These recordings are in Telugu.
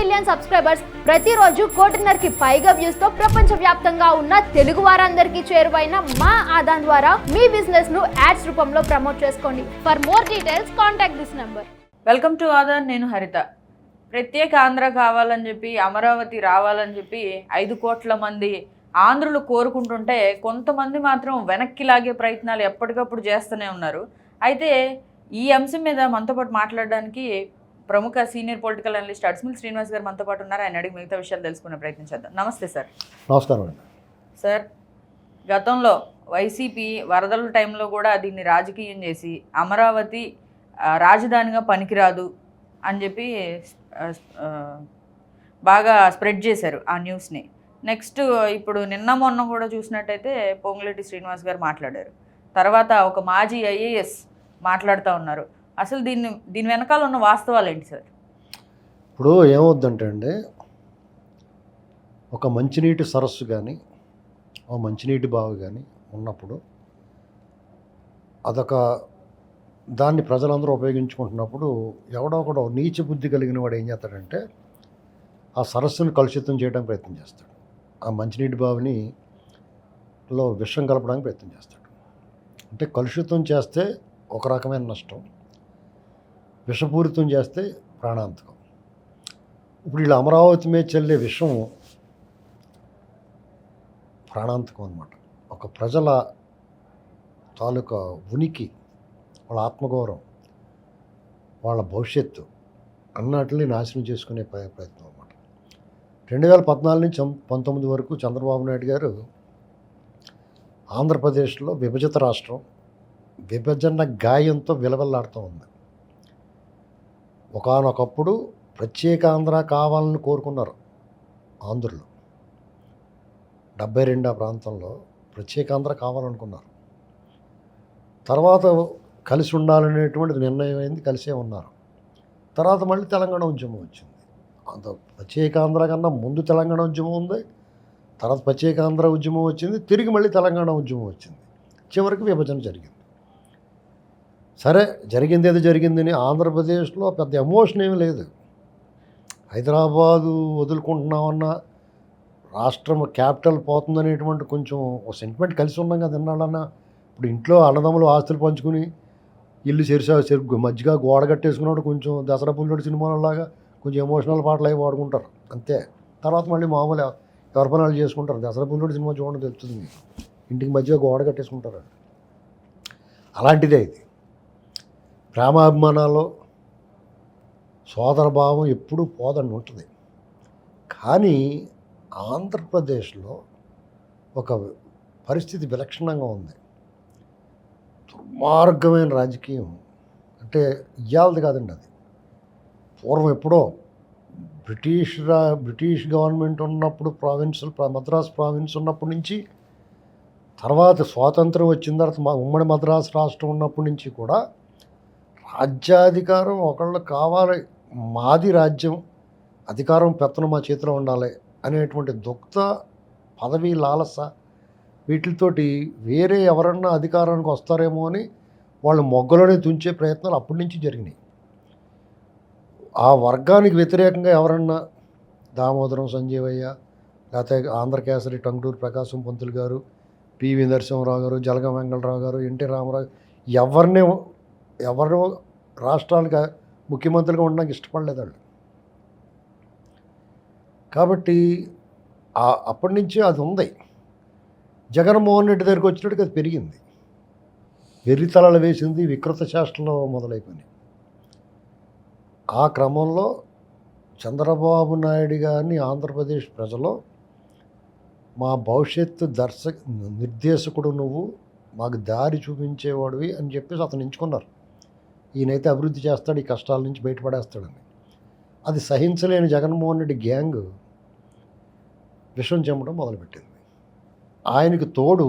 మిలియన్ సబ్స్క్రైబర్స్ ప్రతిరోజు కోటిన్నరకి పైగా వ్యూస్తో ప్రపంచ వ్యాప్తంగా ఉన్న తెలుగు వారందరికీ చేరువైన మా ఆదాన్ ద్వారా మీ బిజినెస్ను యాడ్స్ రూపంలో ప్రమోట్ చేసుకోండి. For more details contact this number welcome to Aadhan నేను హరిత. ప్రత్యేక ఆంధ్ర కావాలని చెప్పి అమరావతి రావాలని చెప్పి ఐదు కోట్ల మంది ఆంధ్రులు కోరుకుంటుంటే కొంతమంది మాత్రం వెనక్కి లాగే ప్రయత్నాలు ఎప్పటికప్పుడు చేస్తూనే ఉన్నారు. అయితే ఈ అంశం మీద మనతో పాటు మాట్లాడడానికి ప్రముఖ సీనియర్ పొలిటికల్ అనలిస్ట్ అడ్స్మిల్ శ్రీనివాస్ గారు మనతో పాటు ఉన్నారు. ఆయన అడిగి మిగతా విషయాలు తెలుసుకునే ప్రయత్నం చేద్దాం. నమస్తే సార్. నమస్కారం అండి సార్ గతంలో వైసీపీ వరదల టైంలో కూడా దీన్ని రాజకీయం చేసి అమరావతి రాజధానిగా పనికిరాదు అని చెప్పి బాగా స్ప్రెడ్ చేశారు ఆ న్యూస్ని. నెక్స్ట్ ఇప్పుడు నిన్న మొన్న కూడా చూసినట్టయితే పొంగులేటి శ్రీనివాస్ గారు మాట్లాడారు. తర్వాత ఒక మాజీ ఐఏఎస్ మాట్లాడుతూ ఉన్నారు. అసలు దీన్ని దీని వెనకాల ఉన్న వాస్తవాలు ఏంటి సార్? ఇప్పుడు ఏమవుద్దంటే అండి ఒక మంచినీటి సరస్సు కానీ ఒక మంచినీటి బావి కానీ ఉన్నప్పుడు అదొక దాన్ని ప్రజలందరూ ఉపయోగించుకుంటున్నప్పుడు ఎవడో ఒకడో నీచ బుద్ధి కలిగిన వాడు ఏం చేస్తాడంటే ఆ సరస్సును కలుషితం చేయడానికి ప్రయత్నం చేస్తాడు. ఆ మంచినీటి బావిని లో విషం కలపడానికి ప్రయత్నం చేస్తాడు. అంటే కలుషితం చేస్తే ఒక రకమైన నష్టం. విషపూరితం చేస్తే ప్రాణాంతకం. ఇప్పుడు వీళ్ళు అమరావతి మీద చెల్లే విషం ప్రాణాంతకం అనమాట ఒక ప్రజల తాలూకా ఉనికి వాళ్ళ ఆత్మగౌరవం వాళ్ళ భవిష్యత్తు అన్నట్లని నాశనం చేసుకునే ప్ర- ప్రయత్నం అనమాట రెండు వేల పద్నాలుగు నుంచి పంతొమ్మిది వరకు చంద్రబాబు నాయుడు గారు ఆంధ్రప్రదేశ్లో విభజిత రాష్ట్రం విభజన గాయంతో విలవెల్లాడుతూ ఉంది. ఒకానొకప్పుడు ప్రత్యేక ఆంధ్ర కావాలని కోరుకున్నారు ఆంధ్రులు. డెబ్బై రెండో ప్రాంతంలో ప్రత్యేక ఆంధ్ర కావాలనుకున్నారు. తర్వాత కలిసి ఉండాలనేటువంటిది నిర్ణయం అయింది కలిసే ఉన్నారు. తర్వాత మళ్ళీ తెలంగాణ ఉద్యమం వచ్చింది. అంత ప్రత్యేక ఆంధ్ర కన్నా ముందు తెలంగాణ ఉద్యమం ఉంది తర్వాత ప్రత్యేక ఆంధ్ర ఉద్యమం వచ్చింది తిరిగి మళ్ళీ తెలంగాణ ఉద్యమం వచ్చింది. చివరికి విభజన జరిగింది. సరే జరిగింది ఏదో జరిగిందని ఆంధ్రప్రదేశ్లో పెద్ద ఎమోషన్ ఏమీ లేదు. హైదరాబాదు వదులుకుంటున్నామన్న రాష్ట్రం క్యాపిటల్ పోతుందనేటువంటి కొంచెం ఒక సెంటిమెంట్ కలిసి ఉన్నాం కదా తిన్నాళ్ళన్నా ఇప్పుడు ఇంట్లో అన్నదమ్ములు ఆస్తులు పంచుకుని ఇల్లు చెరిసా చెరు మధ్యగా గోడ కట్టేసుకున్నప్పుడు కొంచెం దసరా పుల్లడి సినిమాలలాగా కొంచెం ఎమోషనల్ పాటలు అవి వాడుకుంటారు అంతే. తర్వాత మళ్ళీ మామూలు ఎవరి పనులు చేసుకుంటారు. దసరా పుల్లడి సినిమా చూడడం తెలుస్తుంది. ఇంటికి మధ్యగా గోడ కట్టేసుకుంటారు. అలాంటిదే ఇది. ప్రేమాభిమానాల్లో సోదరభావం ఎప్పుడూ పోదని ఉంటుంది. కానీ ఆంధ్రప్రదేశ్లో ఒక పరిస్థితి విలక్షణంగా ఉంది. దుర్మార్గమైన రాజకీయం. అంటే ఇయ్యాలది కాదండి అది. పూర్వం ఎప్పుడో బ్రిటిష్ రా బ్రిటిష్ గవర్నమెంట్ ఉన్నప్పుడు ప్రావిన్సులు మద్రాస్ ప్రావిన్స్ ఉన్నప్పటి నుంచి తర్వాత స్వాతంత్రం వచ్చిన తర్వాత మా ఉమ్మడి మద్రాసు రాష్ట్రం ఉన్నప్పటి నుంచి కూడా రాజ్యాధికారం ఒకళ్ళు కావాలి. మాది రాజ్యం అధికారం పెత్తనం మా చేతిలో ఉండాలి అనేటువంటి దుక్త పదవి లాలస వీటితోటి వేరే ఎవరన్నా అధికారానికి వస్తారేమో అని వాళ్ళు మొగ్గలోనే తుంచే ప్రయత్నాలు అప్పటి నుంచి జరిగినాయి. ఆ వర్గానికి వ్యతిరేకంగా ఎవరన్నా దామోదరం సంజీవయ్య లేకపోతే ఆంధ్రకేసరి టంగుటూరు ప్రకాశం పంతులు గారు పివి నరసింహరావు గారు జలగ వెంకటరావు గారు ఎన్టీ రామారావు ఎవరినే ఎవరు రాష్ట్రానికి ముఖ్యమంత్రిగా ఉండడానికి ఇష్టపడలేదు వాళ్ళు. కాబట్టి అప్పటి నుంచి అది ఉంది. జగన్మోహన్ రెడ్డి దగ్గరికి వచ్చినట్టుగా అది పెరిగింది. వెర్రితలలు వేసింది వికృత శాస్త్రంలో మొదలైపోయింది ఆ క్రమంలో చంద్రబాబు నాయుడు గారిని ఆంధ్రప్రదేశ్ ప్రజలు మా భవిష్యత్తు దర్శ నిర్దేశకుడు నువ్వు మాకు దారి చూపించేవాడివి అని చెప్పేసి అతను ఎంచుకున్నారు. ఈయనైతే అభివృద్ధి చేస్తాడు ఈ కష్టాల నుంచి బయటపడేస్తాడని అది సహించలేని జగన్మోహన్ రెడ్డి గ్యాంగ్ విషం చెమ్మడం మొదలుపెట్టింది. ఆయనకు తోడు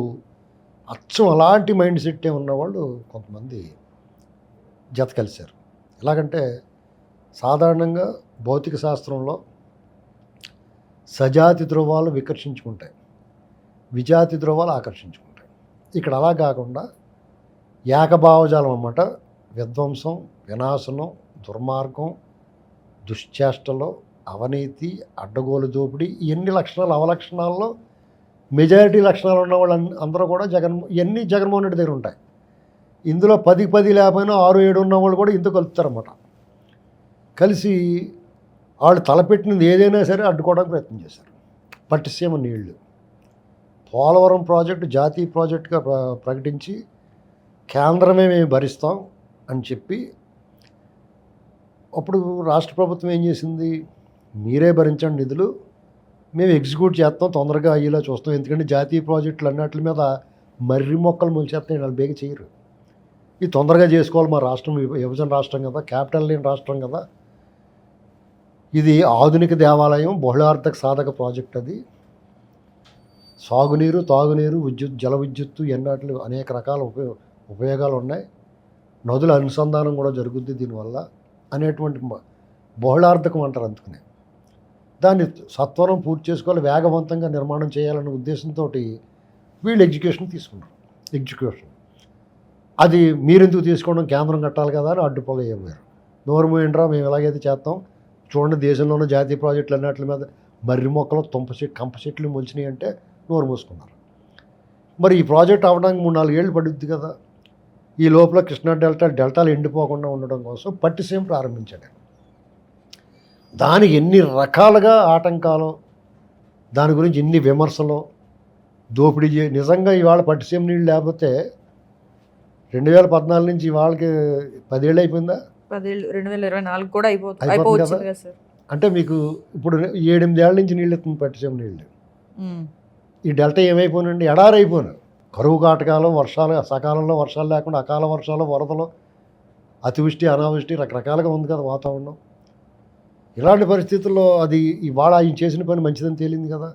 అచ్చం అలాంటి మైండ్ సెట్టే ఉన్నవాళ్ళు కొంతమంది జత కలిశారు. ఎలాగంటే సాధారణంగా భౌతిక శాస్త్రంలో సజాతి ధ్రువాలు వికర్షించుకుంటాయి విజాతి ధ్రువాలు ఆకర్షించుకుంటాయి. ఇక్కడ అలా కాకుండా ఏకభావజాలం అన్నమాట విధ్వంసం వినాశనం దుర్మార్గం దుశ్చేష్టలు అవినీతి అడ్డగోలు దోపిడీ ఇవన్నీ లక్షణాలు అవలక్షణాల్లో మెజారిటీ లక్షణాలు ఉన్న వాళ్ళు అందరూ కూడా జగన్ ఇవన్నీ జగన్మోహన్ రెడ్డి దగ్గర ఉంటాయి. ఇందులో పది పది లేకపోయినా ఆరు ఏడు ఉన్న వాళ్ళు కూడా ఇందుకు కలుపుతారన్నమాట కలిసి వాళ్ళు తలపెట్టినది ఏదైనా సరే అడ్డుకోవడానికి ప్రయత్నం చేశారు. పట్టిసీమ నీళ్ళు. పోలవరం ప్రాజెక్టు జాతీయ ప్రాజెక్టుగా ప్ర- ప్రకటించి కేంద్రమే మేము భరిస్తాం. అని చెప్పి అప్పుడు రాష్ట్ర ప్రభుత్వం ఏం చేసింది? మీరే భరించండి నిధులు. మేము ఎగ్జిక్యూట్ చేస్తాం తొందరగా అయ్యేలా చూస్తాం. ఎందుకంటే జాతీయ ప్రాజెక్టులు అన్నట్ల మీద మర్రి మొక్కలు మొలిచేస్తాయి వాళ్ళు బేగ చేయరు. ఇది తొందరగా చేసుకోవాలి మా రాష్ట్రం విభ- విభజన రాష్ట్రం కదా క్యాపిటల్ లేని రాష్ట్రం కదా. ఇది ఆధునిక దేవాలయం బహుళార్థక సాధక ప్రాజెక్ట్ అది. సాగునీరు తాగునీరు విద్యుత్ జల విద్యుత్తు ఎన్నట్లు అనేక రకాల ఉపయో ఉపయోగాలు ఉన్నాయి. నదుల అనుసంధానం కూడా జరుగుద్ది దీనివల్ల అనేటువంటి బహుళార్థకం అంటారు అందుకనే. దాన్ని సత్వరం పూర్తి చేసుకోవాలి వేగవంతంగా నిర్మాణం చేయాలనే ఉద్దేశంతో వీళ్ళు ఎడ్యుకేషన్ తీసుకున్నారు ఎగ్జిక్యూషన్. అది మీరెందుకు తీసుకోవడం కేంద్రం కట్టాలి కదా అని అడ్డుపోగా చెప్పారు నోరు మూయండ్రా మేము ఎలాగైతే చేస్తాం. చూడండి దేశంలోనే జాతీయ ప్రాజెక్టులు అన్నిటి మీద మర్రి మొక్కలు తుంప చెట్లు కంప చెట్లు మొలిచినాయి అంటే నోరు మూసుకున్నారు. మరి ఈ ప్రాజెక్ట్ అవ్వడానికి మూడు నాలుగు ఏళ్ళు పడుద్ది కదా. ఈ లోపల కృష్ణా డెల్టా డెల్టాలు ఎండిపోకుండా ఉండడం కోసం పట్టిసీమ ప్రారంభించాడు. దానికి ఎన్ని రకాలుగా ఆటంకాలు దాని గురించి ఎన్ని విమర్శలు దోపిడీ చే నిజంగా ఇవాళ పట్టిసీమ నీళ్ళు లేకపోతే రెండు వేల పద్నాలుగు నుంచి వాళ్ళకి పదేళ్ళు అయిపోయిందా? పదేళ్ళు రెండు వేల ఇరవై నాలుగు కూడా అయిపోతుంది అంటే మీకు ఇప్పుడు ఏడెనిమిది ఏళ్ళ నుంచి నీళ్ళు ఎత్తుంది పట్టిసీమ నీళ్ళు. ఈ డెల్టా ఏమైపోయినండి ఎడారైపోయినారు కరువు కాటకాలు వర్షాలు సకాలంలో వర్షాలు లేకుండా అకాల వర్షాలు వరదలు అతివృష్టి అనావృష్టి రకరకాలుగా ఉంది కదా వాతావరణం ఇలాంటి పరిస్థితుల్లో అది ఇవాళ ఆయన చేసిన పని మంచిదని తేలింది కదా.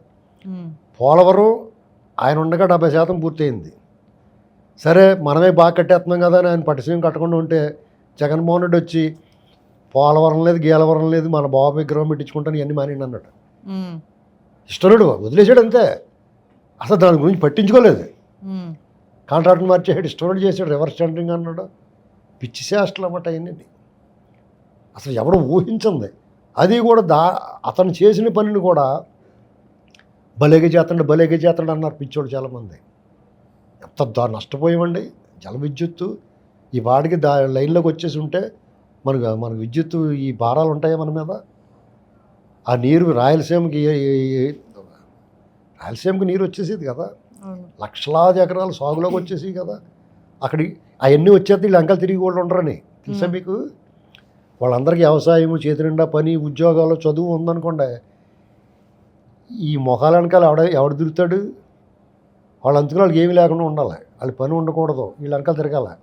పోలవరం ఆయన ఉండగా డెబ్బై శాతం పూర్తయింది సరే మనమే బాగా కట్టేస్తున్నాం కదా అని ఆయన పట్టిసీమ కట్టకుండా ఉంటే జగన్మోహన్ రెడ్డి వచ్చి పోలవరం లేదు గీలవరం లేదు మన బాబు విగ్రహం పెట్టించుకుంటాను ఇవన్నీ మానేయండి అన్నట్టు ఉమ్. ఇష్టనుడు వదిలేసాడు అంతే అసలు దాని గురించి పట్టించుకోలేదు. Hmm. కాంట్రాక్ట్ మార్చేసాడు స్టోరేజ్ చేసాడు రివర్స్ టెండరింగ్ అన్నాడు. పిచ్చి శాస్త్రం అన్నమాట అవన్నీ అసలు ఎవడు ఊహించింది. అది కూడా దా అతను చేసిన పనిని కూడా భలేగా చేతండి భలేగా చేతండి అన్నారు పిచ్చోడు చాలామంది. ఎంత దా నష్టపోయామండి. జల విద్యుత్తు. ఈ వాడికి దా లైన్లోకి వచ్చేసి ఉంటే మనకు మన విద్యుత్తు ఈ భారాలు ఉంటాయా మన మీద? ఆ నీరు రాయలసీమకి రాయలసీమకి నీరు వచ్చేసేది కదా. లక్షలాది ఎకరాలు సాగులోకి వచ్చేసి కదా. అక్కడి అవన్నీ వచ్చేది వీళ్ళు అంకలు తిరిగి వాళ్ళు ఉండరని. తెలుసా. మీకు? వాళ్ళందరికీ వ్యవసాయం చేతి నిండా పని ఉద్యోగాలు చదువు ఉందనుకోండి. ఈ మొఖాల వెనకాల ఎవడ ఎవడు తిరుగుతాడు? వాళ్ళ అంతకు వాళ్ళకి ఏమీ లేకుండా ఉండాలి. వాళ్ళ పని ఉండకూడదు. వీళ్ళ వెనకాల తిరగాల.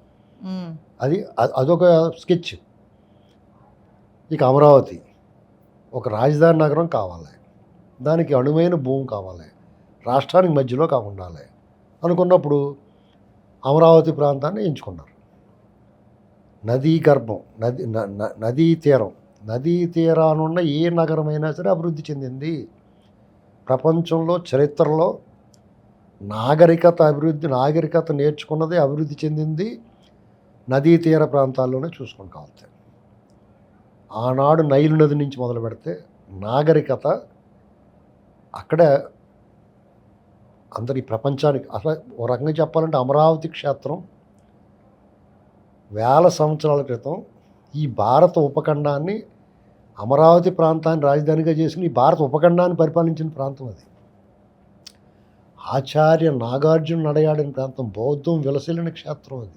అది అదొక స్కెచ్. ఇక అమరావతి. ఒక రాజధాని నగరం కావాలి. దానికి అణువైన భూమి కావాలి. రాష్ట్రానికి మధ్యలో కా ఉండాలి అనుకున్నప్పుడు అమరావతి ప్రాంతాన్ని ఎంచుకున్నారు. నదీ గర్భం నది న- నదీ తీరం నదీ తీరానున్న ఏ నగరమైనా సరే అభివృద్ధి చెందింది. ప్రపంచంలో చరిత్రలో నాగరికత అభివృద్ధి నాగరికత నేర్చుకున్నది అభివృద్ధి చెందింది నదీ తీర ప్రాంతాల్లోనే చూసుకొని కావాలి ఆనాడు నైలు నది నుంచి మొదలు పెడితే నాగరికత అక్కడ అందరి ప్రపంచానికి అసలు ఓ రకంగా చెప్పాలంటే అమరావతి క్షేత్రం వేల సంవత్సరాల క్రితం ఈ భారత ఉపఖండాన్ని అమరావతి ప్రాంతాన్ని రాజధానిగా చేసుకుని ఈ భారత ఉపఖండాన్ని పరిపాలించిన ప్రాంతం అది. ఆచార్య నాగార్జున నడయాడిన ప్రాంతం బౌద్ధం విలసిల్లిన క్షేత్రం అది.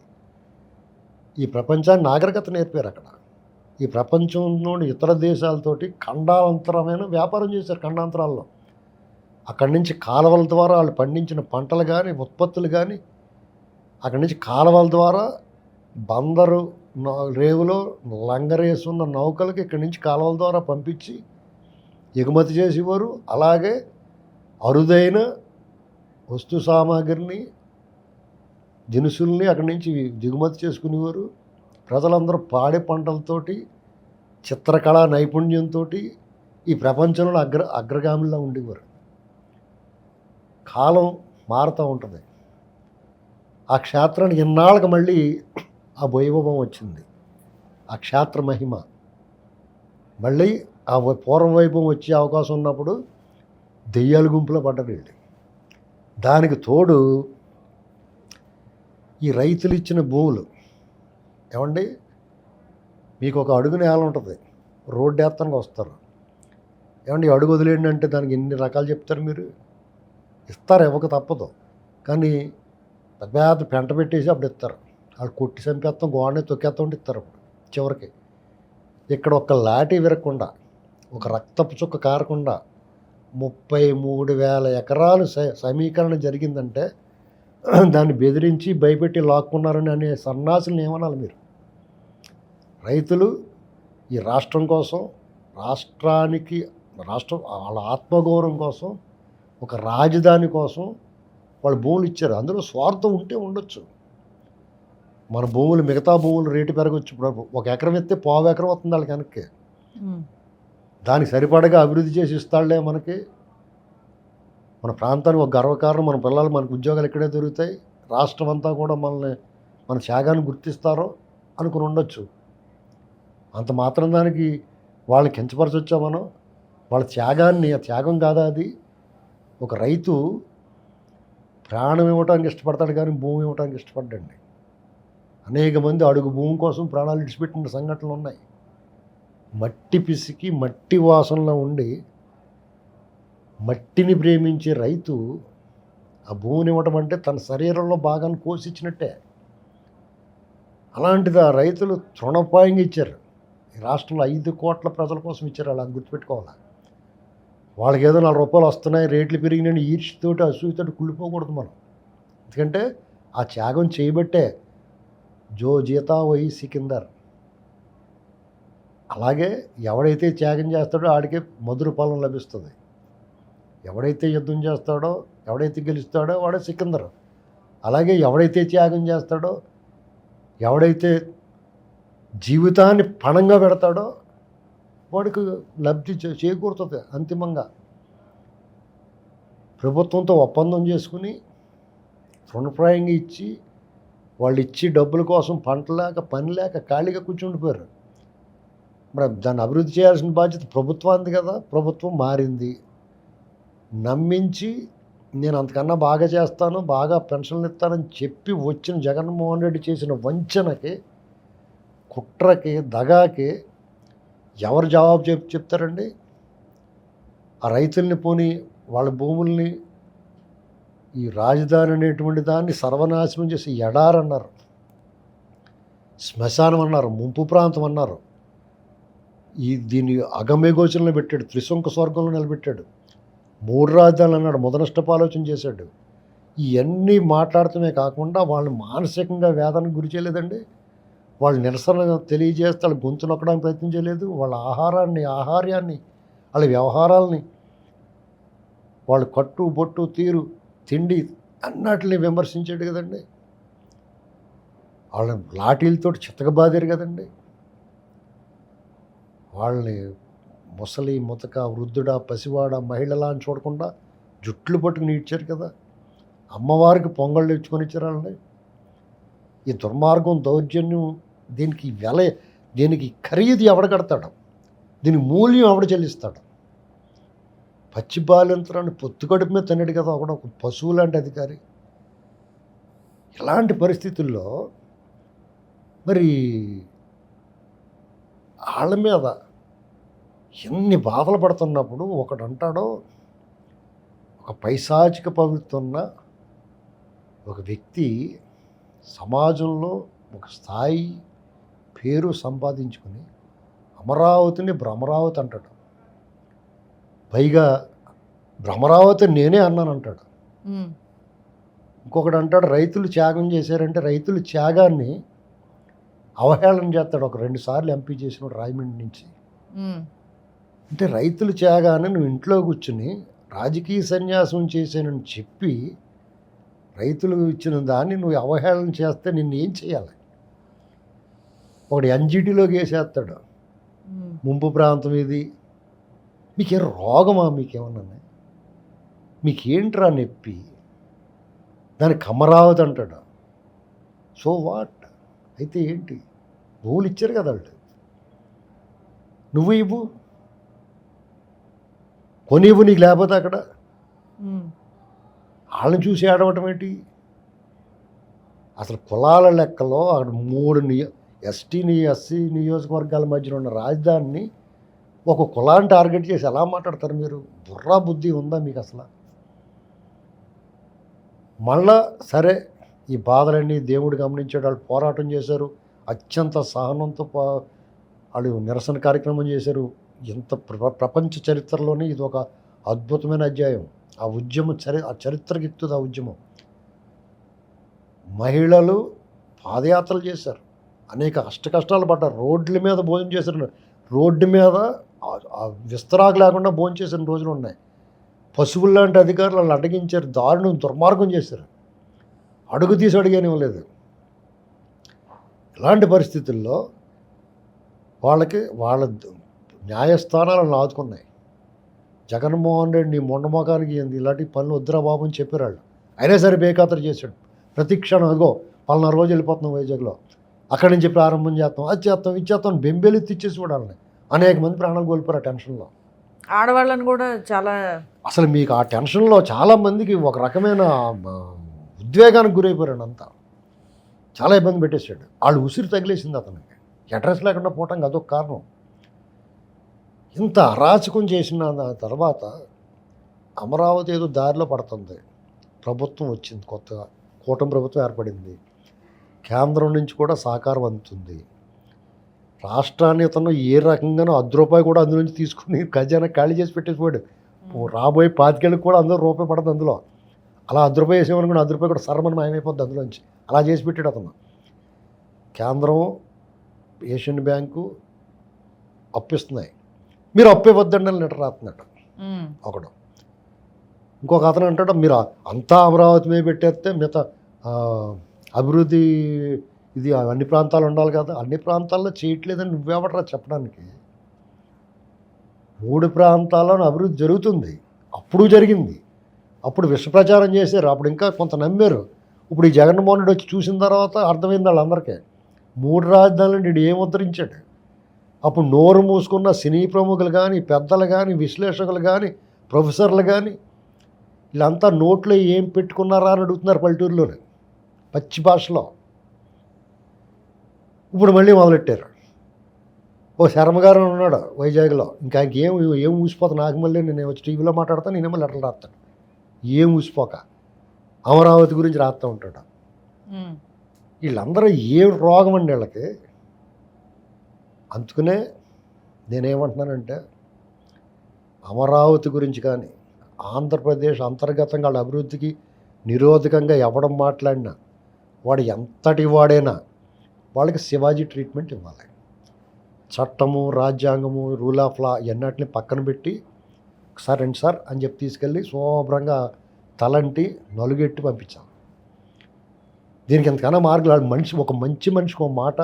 ఈ ప్రపంచాన్ని నాగరికత నేర్పారు అక్కడ. ఈ ప్రపంచంలోని ఇతర దేశాలతోటి ఖండాంతరమైన వ్యాపారం చేశారు ఖండాంతరాల్లో. అక్కడి నుంచి కాలువల ద్వారా వాళ్ళు పండించిన పంటలు కానీ ఉత్పత్తులు కానీ అక్కడి నుంచి కాలువల ద్వారా బందరు రేవులో లంగరేసున్న నౌకలకి ఇక్కడి నుంచి కాలువల ద్వారా పంపించి ఎగుమతి చేసేవారు. అలాగే అరుదైన వస్తు సామాగ్రిని దినుసుల్ని అక్కడి నుంచి దిగుమతి చేసుకునేవారు. ప్రజలందరూ పాడి పంటలతోటి చిత్రకళా నైపుణ్యంతో ఈ ప్రపంచంలో అగ్ర అగ్రగామిలో ఉండేవారు. కాలం మారుతూ ఉంటుంది. ఆ క్షేత్రానికి ఇన్నాళ్ళకి మళ్ళీ ఆ వైభవం వచ్చింది. ఆ క్షేత్ర మహిమ. మళ్ళీ ఆ వై- పూర్వ వైభవం వచ్చే అవకాశం ఉన్నప్పుడు దెయ్యాల గుంపులో పడ్డారు వీళ్ళు. దానికి తోడు ఈ రైతులు ఇచ్చిన భూములు. ఏమండి? మీకు ఒక అడుగు నేల ఉంటుంది. రోడ్డు వేస్తానికి వస్తారు. ఏమండి? అడుగు వదిలేయండి అంటే దానికి ఎన్ని రకాలు చెప్తారు మీరు? ఇస్తారు ఇవ్వక తప్పదు. కానీ పెద్ద పెద్ద పెంట పెట్టేసి అప్పుడు ఇస్తారు. వాళ్ళు కొట్టి చంపేస్తాం గోడని తొక్కేస్తాం ఇస్తారు అప్పుడు చివరికి. ఇక్కడ ఒక లాఠీ విరగకుండా ఒక రక్తపు చుక్క కారకుండా ముప్పై మూడు వేల ఎకరాలు స- సమీకరణ జరిగిందంటే దాన్ని బెదిరించి భయపెట్టి లాక్కున్నారని అనే సన్నాసులను ఏమనాలి మీరు? రైతులు ఈ రాష్ట్రం కోసం రాష్ట్రానికి రాష్ట్రం వాళ్ళ ఆత్మగౌరవం కోసం ఒక రాజధాని కోసం వాళ్ళు భూములు ఇచ్చారు. అందులో స్వార్థం ఉంటే ఉండొచ్చు. మన భూములు మిగతా భూములు రేటు పెరగచ్చు. ఇప్పుడు ఒక ఎకరం ఎత్తే పావు ఎకరం వస్తుంది వాళ్ళకి వెనక్కి. దానికి సరిపడగా అభివృద్ధి చేసి ఇస్తాడులే మనకి. మన ప్రాంతానికి ఒక గర్వకారణం మన పిల్లలు మనకు ఉద్యోగాలు ఇక్కడే దొరుకుతాయి. రాష్ట్రం అంతా కూడా మనల్ని మన త్యాగాన్ని గుర్తిస్తారో అనుకుని ఉండొచ్చు. అంత మాత్రం దానికి వాళ్ళని కించపరచొచ్చా మనం? వాళ్ళ త్యాగాన్ని ఆ త్యాగం కాదా అది? ఒక రైతు ప్రాణం ఇవ్వటానికి ఇష్టపడతాడు కానీ భూమి ఇవ్వటానికి ఇష్టపడ్డండి. అనేక మంది అడుగు భూమి కోసం ప్రాణాలు విడిచిపెట్టిన సంఘటనలు ఉన్నాయి. మట్టి పిసికి మట్టి వాసనలో ఉండి మట్టిని ప్రేమించే రైతు ఆ భూమిని ఇవ్వటం అంటే తన శరీరంలో భాగాన్ని కోసిచ్చినట్టే. అలాంటిది ఆ రైతులు తృణోపాయంగా ఇచ్చారు. ఈ రాష్ట్రంలో ఐదు కోట్ల ప్రజల కోసం ఇచ్చారు. అలా గుర్తుపెట్టుకోవాలి? వాళ్ళకి ఏదో నాలుగు రూపాయలు వస్తున్నాయి రేట్లు పెరిగినాయి ఈర్ష్యతోటి అసూయతోటి కుళ్ళిపోకూడదు మనం. ఎందుకంటే ఆ త్యాగం చేయబట్టే జో జీతా వై సికిందర్ అలాగే ఎవడైతే త్యాగం చేస్తాడో ఆడికే మధుర ఫలం లభిస్తుంది. ఎవడైతే యుద్ధం చేస్తాడో ఎవడైతే గెలుస్తాడో వాడే సికిందర్. అలాగే ఎవడైతే త్యాగం చేస్తాడో ఎవడైతే జీవితాన్ని పణంగా పెడతాడో వాడికి లబ్ధి చేకూరుతుంది అంతిమంగా. ప్రభుత్వంతో ఒప్పందం చేసుకుని రుణప్రాయంగా ఇచ్చి వాళ్ళు ఇచ్చి డబ్బుల కోసం పంట లేక పని లేక ఖాళీగా కూర్చుండిపోయారు. మరి దాన్ని అభివృద్ధి చేయాల్సిన బాధ్యత ప్రభుత్వానికి కదా ప్రభుత్వం మారింది. నమ్మించి నేను అంతకన్నా బాగా చేస్తాను బాగా పెన్షన్లు ఇస్తానని చెప్పి వచ్చిన జగన్మోహన్ రెడ్డి చేసిన వంచనకి కుట్రకి దగాకి ఎవరు జవాబు చెప్ చెప్తారండి? ఆ రైతుల్ని పోని వాళ్ళ భూముల్ని ఈ రాజధాని అనేటువంటి దాన్ని సర్వనాశనం చేసి ఎడారన్నారు. శ్మశానం అన్నారు ముంపు ప్రాంతం అన్నారు. ఈ దీన్ని అగమ్యగోచరంలో పెట్టాడు త్రిశంక స్వర్గంలో నిలబెట్టాడు. మూడు రాజధానులు అన్నాడు మొదనష్టపు ఆలోచన చేశాడు. ఇవన్నీ మాట్లాడటమే కాకుండా వాళ్ళని మానసికంగా వేదనకు గురి చేయలేదండి. వాళ్ళు నిరసన తెలియజేస్తే వాళ్ళ గొంతు నొక్కడానికి ప్రయత్నం చేయలేదు. వాళ్ళ ఆహారాన్ని ఆహార్యాన్ని వాళ్ళ వ్యవహారాలని వాళ్ళు కట్టు బొట్టు తీరు తిండి అన్నటిని విమర్శించాడు కదండి. వాళ్ళని లాఠీలతో చితకబాదారు కదండి. వాళ్ళని ముసలి ముతక వృద్ధుడా పసివాడ మహిళలా అని చూడకుండా జుట్లు పట్టుకుని ఇచ్చారు కదా. అమ్మవారికి పొంగళ్ళు ఇచ్చుకొని ఇచ్చారు వాళ్ళని. ఈ దుర్మార్గం దౌర్జన్యం దీనికి వెల దీనికి ఖరీదు ఎవడ కడతాడు? దీని మూల్యం ఎవడ చెల్లిస్తాడు? పచ్చి బాలింతరాన్ని పొత్తుకడుపు మీద తిన్నాడు కదా ఒకడు ఒక పశువు లాంటి అధికారి. ఇలాంటి పరిస్థితుల్లో మరి వాళ్ళ మీద ఎన్ని బాధలు పడుతున్నప్పుడు ఒకడు అంటాడో ఒక పైశాచిక పవిత్రున్న ఒక వ్యక్తి సమాజంలో ఒక స్థాయి పేరు సంపాదించుకుని అమరావతిని భ్రమరావతి అంటాడు. పైగా భ్రమరావతి నేనే అన్నాను అంటాడు. ఇంకొకడు అంటాడు రైతులు త్యాగం చేశారంటే రైతులు త్యాగాన్ని అవహేళన చేస్తాడు. ఒక రెండు సార్లు ఎంపీ చేసినాడు రాయమండ్రి నుంచి. అంటే రైతులు త్యాగాన్ని నువ్వు ఇంట్లో కూర్చుని రాజకీయ సన్యాసం చేశానని చెప్పి రైతులు ఇచ్చిన దాన్ని నువ్వు అవహేళన చేస్తే నిన్ను ఏం చేయాలి? ఒకడు ఎన్జిటిలోకి వేసేస్తాడు. ముంపు ప్రాంతం ఇది. మీకేం రోగమా? మీకేమన్నా మీకేంట్రా నొప్పి? దానికి అమరావతి అంటాడు. So what? అయితే ఏంటి? భూములు ఇచ్చారు కదా వాళ్ళు. నువ్వు ఇవ్వు. కొనివ్వు నీకు లేకపోతే అక్కడ. వాళ్ళని చూసి ఏడవటం ఏంటి? అసలు కులాల లెక్కలో అక్కడ మూడు నియో ఎస్టీని ఎస్సీ నియోజకవర్గాల మధ్యన ఉన్న రాజధానిని ఒక కులాన్ని టార్గెట్ చేసి ఎలా మాట్లాడతారు మీరు? బుర్రా బుద్ధి ఉందా మీకు అసలు? మళ్ళా సరే ఈ బాధలన్నీ దేవుడు గమనించాడు వాళ్ళు పోరాటం చేశారు అత్యంత సహనంతో వాళ్ళు నిరసన కార్యక్రమం చేశారు. ఇంత ప్రపంచ చరిత్రలోనే ఇది ఒక అద్భుతమైన అధ్యాయం. ఆ ఉద్యమం చరి ఆ చరిత్రకి ఎక్కుతుంది ఆ ఉద్యమం. మహిళలు పాదయాత్రలు చేశారు. అనేక అష్ట కష్టాలు పడ్డారు. రోడ్ల మీద భోజనం చేశారు రోడ్డు మీద విస్తరాకు లేకుండా భోజనం చేసిన రోజులు ఉన్నాయి. పశువులు లాంటి అధికారులు వాళ్ళు అడ్డగించారు. దారుణం దుర్మార్గం చేశారు. అడుగు తీసి అడిగానివ్వలేదు. ఇలాంటి పరిస్థితుల్లో వాళ్ళకి వాళ్ళ ద- న్యాయస్థానాలను ఆదుకున్నాయి. జగన్మోహన్ రెడ్డి నీ మొండమోకానికి ఏంది? ఇలాంటి పనులు వద్దురా బాబు అని చెప్పారు వాళ్ళు అయినా సరే బేఖాతరు చేశాడు. ప్రతి క్షణం అదిగో పలానా రోజు వెళ్ళిపోతున్నాం వైజాగ్లో. అక్కడి నుంచి ప్రారంభం చేస్తాం అది చేస్తాం ఇది చేస్తాం బెంబేలు తెచ్చేసి వాళ్ళని అనేక మంది ప్రాణాలు కోల్పోయారు ఆ టెన్షన్లో. ఆడవాళ్ళని కూడా చాలా అసలు మీకు ఆ టెన్షన్లో చాలామందికి ఒక రకమైన ఉద్వేగానికి గురైపోయాడు అంతా. చాలా ఇబ్బంది పెట్టేశాడు. వాళ్ళు ఉసిరి తగిలేసింది అతనికి. అడ్రస్ లేకుండా పోవటానికి అదొక కారణం. ఇంత అరాచకం చేసిన తర్వాత అమరావతి ఏదో దారిలో పడుతుంది. ప్రభుత్వం వచ్చింది కొత్తగా కూటమి ప్రభుత్వం ఏర్పడింది. కేంద్రం నుంచి కూడా సహకారం అందుతుంది. రాష్ట్రాన్ని అతను ఏ రకంగానో అర్ధ రూపాయి కూడా అందులో నుంచి తీసుకుని ఖజానా ఖాళీ చేసి పెట్టేసిపోయాడు. రాబోయే పాతికేళ్ళకి కూడా అందులో రూపాయి పడదు అందులో. అలా అర్ధ రూపాయి వేసేమనుకుని అర్ధ రూపాయి కూడా సరమని మాయమైపోద్ది అందులోంచి అలా చేసి పెట్టాడు అతను. కేంద్రం ఏషియన్ బ్యాంకు అప్పిస్తున్నాయి. మీరు అప్పు ఇవ్వద్దండి అని లెటర్ రాస్తున్నాడు. ఒకడు. ఇంకొక అతను అంటాడు మీరు అంతా అమరావతి మీద పెట్టేస్తే మిగతా అభివృద్ధి ఇది అన్ని ప్రాంతాలు ఉండాలి కదా. అన్ని ప్రాంతాల్లో చేయట్లేదని నువ్వెవడరా చెప్పడానికి? మూడు ప్రాంతాల్లో అభివృద్ధి జరుగుతుంది. అప్పుడు జరిగింది. అప్పుడు విష ప్రచారం చేశారు. అప్పుడు ఇంకా కొంత నమ్మారు. ఇప్పుడు ఈ జగన్మోహన్ రెడ్డి వచ్చి చూసిన తర్వాత అర్థమైంది వాళ్ళందరికీ. మూడు రాజధానులు నేను ఏం ఉద్ధరించాడు? అప్పుడు నోరు మూసుకున్న సినీ ప్రముఖులు కానీ పెద్దలు కానీ విశ్లేషకులు కానీ ప్రొఫెసర్లు కానీ వీళ్ళంతా నోట్లో ఏం పెట్టుకున్నారా అని అడుగుతున్నారు పల్లెటూరులోనే. పచ్చి భాషలో. ఇప్పుడు మళ్ళీ మొదలెట్టారు. ఓ శర్మగారు అని ఉన్నాడు వైజాగ్లో. ఇంకా ఏం ఏం ఊసిపోతా నాకు మళ్ళీ నేను వచ్చి టీవీలో మాట్లాడతాను నేనేమో లెటర్లు రాస్తాను. ఏం ఊసిపోక. అమరావతి గురించి రాస్తూ ఉంటాడు. వీళ్ళందరూ ఏం రోగం అండి వీళ్ళకి? అందుకనే నేనేమంటున్నానంటే అమరావతి గురించి కానీ ఆంధ్రప్రదేశ్ అంతర్గతంగా వాళ్ళ అభివృద్ధికి నిరోధకంగా ఎవడం మాట్లాడినా వాడు ఎంతటి వాడైనా వాళ్ళకి శివాజీ ట్రీట్మెంట్ ఇవ్వాలి. చట్టము రాజ్యాంగము రూల్ ఆఫ్ లా ఎన్నటిని పక్కన పెట్టి సార్ రండి సార్ అని చెప్పి తీసుకెళ్ళి శుభ్రంగా తలంటి నలుగెట్టి పంపించాం దీనికి ఎంతకన్నా మార్గాలు మనిషి ఒక మంచి మనిషికి ఒక మాట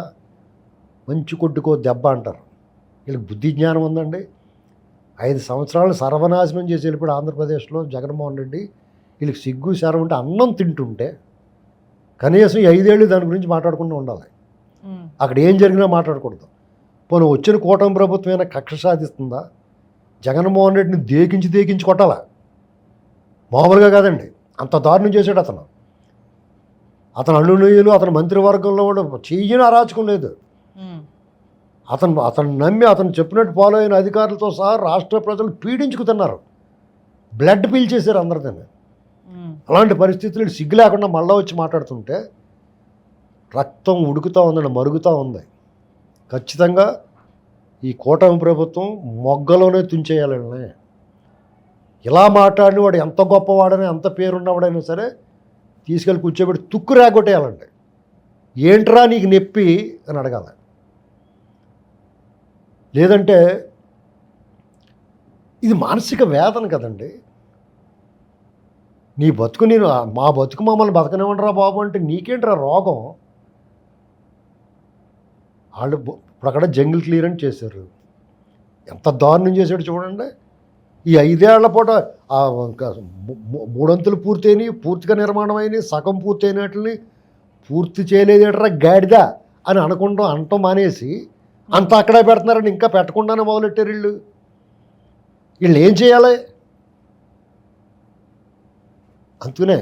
మంచి కొట్టుకో దెబ్బ అంటారు. వీళ్ళకి బుద్ధి జ్ఞానం ఉందండి. ఐదు సంవత్సరాలు సర్వనాశనం చేసి వెళ్ళిపోయి ఆంధ్రప్రదేశ్లో జగన్మోహన్ రెడ్డి వీళ్ళకి సిగ్గు శరం ఉంటే అన్నం తింటుంటే కనీసం ఐదేళ్ళు దాని గురించి మాట్లాడకుండా ఉండాలి. అక్కడ ఏం జరిగినా మాట్లాడకూడదు. పోనీ వచ్చిన కూటమి ప్రభుత్వమైనా కక్ష సాధిస్తుందా? జగన్మోహన్ రెడ్డిని దేకించి దేకించి కొట్టాలా? మామూలుగా కాదండి. అంత దారుణం చేశాడు అతను. అతను అల్లునీయులు అతని మంత్రివర్గంలో కూడా చెయ్యని అరాచకం లేదు. అతను అతను నమ్మి అతను చెప్పినట్టు ఫాలో అయిన అధికారులతో సహా రాష్ట్ర ప్రజలు పీడించుకుతున్నారు బ్లడ్ పీల్చేశారు అందరిదని. అలాంటి పరిస్థితులు సిగ్గు లేకుండా మళ్ళా వచ్చి మాట్లాడుతుంటే రక్తం ఉడుకుతూ ఉందండి మరుగుతూ ఉంది. ఖచ్చితంగా ఈ కూటమి ప్రభుత్వం మొగ్గలోనే తుంచేయాలండి. ఇలా మాట్లాడిన వాడు ఎంత గొప్పవాడని ఎంత పేరున్నవాడైనా సరే తీసుకెళ్ళి కూర్చోబెట్టి తుక్కు రాగొట్టేయాలండి. ఏంట్రా నీకు నొప్పి అని అడగాలి. లేదంటే ఇది మానసిక వేదన కదండి. నీ బతుకు నేను మా బతుకు మమ్మల్ని బతకనివ్వండిరా బాబు అంటే నీకేంట్రా రోగం? వాళ్ళు ఇప్పుడు అక్కడ జంగిల్ క్లియరెన్స్ చేశారు. ఎంత దారుణం చేశాడు చూడండి. ఈ ఐదేళ్ళ పూట ఇంకా మూడొంతులు పూర్తయినాయి పూర్తిగా నిర్మాణం అయినాయి సగం పూర్తయినట్లని పూర్తి చేయలేదేట్రా గాడిద అని అనుకుంటాం అనటం మానేసి అంత అక్కడే పెడుతున్నారని ఇంకా పెట్టకుండానే మొదలెట్టారు వీళ్ళు. వీళ్ళు ఏం చేయాలి? అందుకనే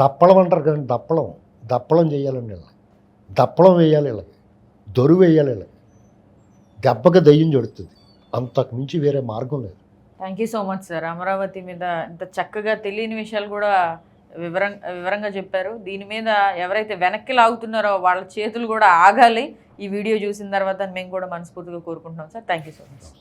దప్పలం అంటారు కదండి దప్పలం దప్పలం చేయాలండి వీళ్ళకి దప్పలం వేయాలి వీళ్ళకి. దొరు వేయాలి వీళ్ళకి. దెబ్బకి దయ్యం జడుతుంది. అంతకు మించి వేరే మార్గం లేదు. Thank you so much sir Amaravati మీద ఇంత చక్కగా తెలియని విషయాలు కూడా వివరం వివరంగా చెప్పారు. దీని మీద ఎవరైతే వెనక్కి లాగుతున్నారో వాళ్ళ చేతులు కూడా ఆగాలి. ఈ వీడియో చూసిన తర్వాత మేము కూడా మనస్ఫూర్తిగా కోరుకుంటున్నాం sir thank you so much